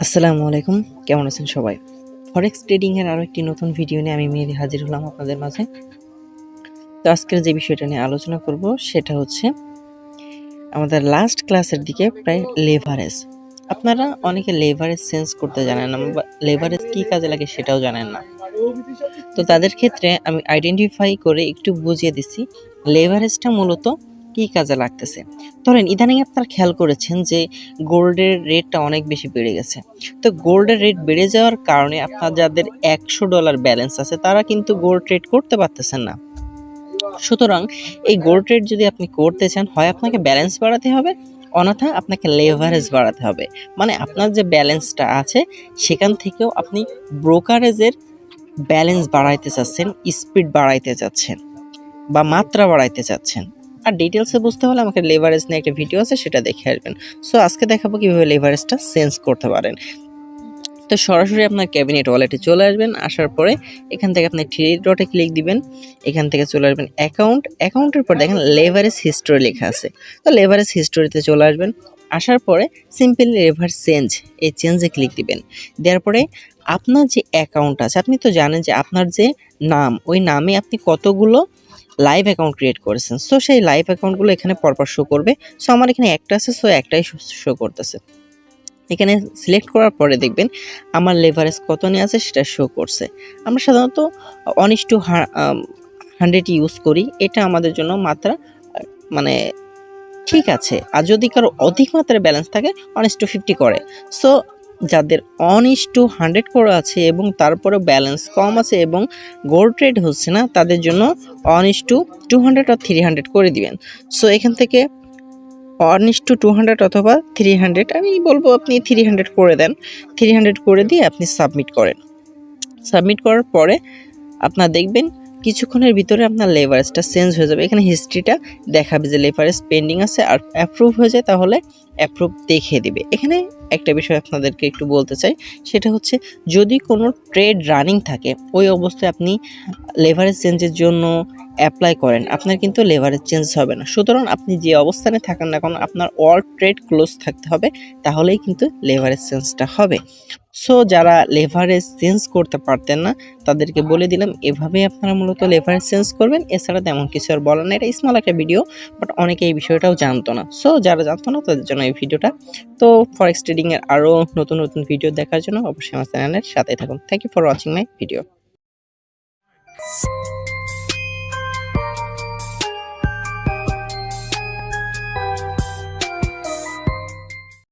আসসালামু আলাইকুম। কেমন আছেন সবাই? ফরেক্স ট্রেডিংয়ের আরও একটি নতুন ভিডিও নিয়ে আমি মেহেদি হাজির হলাম আপনাদের মাঝে। তো আজকের যে বিষয়টা নিয়ে আলোচনা করব, সেটা হচ্ছে আমাদের লাস্ট ক্লাসের দিকে প্রায় লেভারেজ আপনারা অনেকে লেভারেজ সেন্স করতে জানেন না, বা লেভারেজ কী কাজে লাগে সেটাও জানেন না। তো তাদের ক্ষেত্রে আমি আইডেন্টিফাই করে একটু বুঝিয়ে দিচ্ছি। লেভারেজটা মূলত কী কাজে লাগতেছে? ধরেন, ইদানিং আপনারা খেয়াল করেছেন যে গোল্ডের রেটটা অনেক বেশি বেড়ে গেছে। তো গোল্ডের রেট বেড়ে যাওয়ার কারণে আপনার যাদের একশো ডলার ব্যালেন্স আছে, তারা কিন্তু গোল্ড ট্রেড করতে পারতেছেন না। সুতরাং এই গোল্ড ট্রেড যদি আপনি করতে চান, হয় আপনাকে ব্যালেন্স বাড়াতে হবে, অন্যথা আপনাকে লেভারেজ বাড়াতে হবে। মানে আপনার যে ব্যালেন্সটা আছে, সেখান থেকেও আপনি ব্রোকারেজের ব্যালেন্স বাড়াইতে চাচ্ছেন, স্পিড বাড়াইতে চাচ্ছেন বা মাত্রা বাড়াইতে চাচ্ছেন। আর ডিটেলসে বুঝতে হলে আমাকে লেভারেজ নিয়ে একটা ভিডিও আছে, সেটা দেখে আসবেন। সো আজকে দেখাবো কীভাবে লেভারেজটা চেঞ্জ করতে পারেন। তো সরাসরি আপনার ক্যাবিনেট ওয়ালেটে চলে আসবেন, আসার পরে এখান থেকে আপনি থ্রি ডটে ক্লিক দিবেন। এখান থেকে চলে আসবেন অ্যাকাউন্ট অ্যাকাউন্টের পর দেখেন লেভারেজ হিস্টোরি লেখা আছে। তো লেভারেজ হিস্টোরিতে চলে আসবেন। আসার পরে সিম্পলি লেভার চেঞ্জ এই চেঞ্জে ক্লিক দিবেন। দেওয়ার পরে আপনার যে অ্যাকাউন্ট আছে, আপনি তো জানেন যে আপনার যে নাম, ওই নামে আপনি কতগুলো লাইভ অ্যাকাউন্ট ক্রিয়েট করেছেন। সো সেই লাইভ অ্যাকাউন্টগুলো এখানে পরপর শো করবে। সো আমার এখানে একটা আছে সো একটাই শো করতেছে। এখানে সিলেক্ট করার পরে দেখবেন আমার লেভারেজ কত নিয়ে আছে সেটা শো করছে। আমরা সাধারণত অনিস টু হান্ড্রেড ইউজ করি। এটা আমাদের জন্য মাত্রা মানে ঠিক আছে। আর যদি কারও অধিক মাত্রায় ব্যালেন্স থাকে অনিস টু ফিফটি করে। সো যাদের অনিস টু হান্ড্রেড করে আছে এবং তারপরে ব্যালেন্স কম আছে এবং গোল্ড ট্রেড হচ্ছে না, তাদের জন্য অনিস টু টু হান্ড্রেড আর থ্রি হান্ড্রেড করে দিবেন। সো এখান থেকে অনিস টু টু হান্ড্রেড অথবা থ্রি হান্ড্রেড আমি বলব আপনি থ্রি হান্ড্রেড করে দেন। থ্রি হান্ড্রেড করে দিয়ে আপনি সাবমিট করেন। সাবমিট করার পরে আপনার দেখবেন কিছুক্ষণের ভিতরে আপনার লেভারেজটা চেঞ্জ হয়ে যাবে। এখানে হিস্ট্রিটা দেখাবে যে লেভারেজ পেন্ডিং আছে আর অ্যাপ্রুভ হয়ে যায়, তাহলে অ্যাপ্রুভ দেখিয়ে দিবে। এখানে একটা বিষয় আপনাদেরকে একটু বলতে চাই, সেটা হচ্ছে যদি কোনো ট্রেড রানিং থাকে, ওই অবস্থায় আপনি লেভারেজ চেঞ্জের জন্য অ্যাপ্লাই করেন, আপনার কিন্তু লেভারেজ চেঞ্জ হবে না। সুতরাং আপনি যে অবস্থানে থাকেন না কেন, আপনার অল ট্রেড ক্লোজ থাকতে হবে, তাহলেই কিন্তু লেভারেজ চেঞ্জটা হবে। সো যারা লেভারেজ চেঞ্জ করতে পারতেন না, তাদেরকে বলে দিলাম, এভাবেই আপনারা মূলত লেভারেজ চেঞ্জ করবেন। এছাড়া তেমন কিছু আর বলার না এটা স্মল একটা ভিডিও বাট অনেকে এই বিষয়টাও জানতো না। সো যারা জানতো না, তাদের জন্য এই ভিডিওটা তো ফরেক্স ট্রেডিংয়ের আরও নতুন নতুন ভিডিও দেখার জন্য অবশ্যই আমার চ্যানেলের সাথে থাকুন। Thank you for watching my video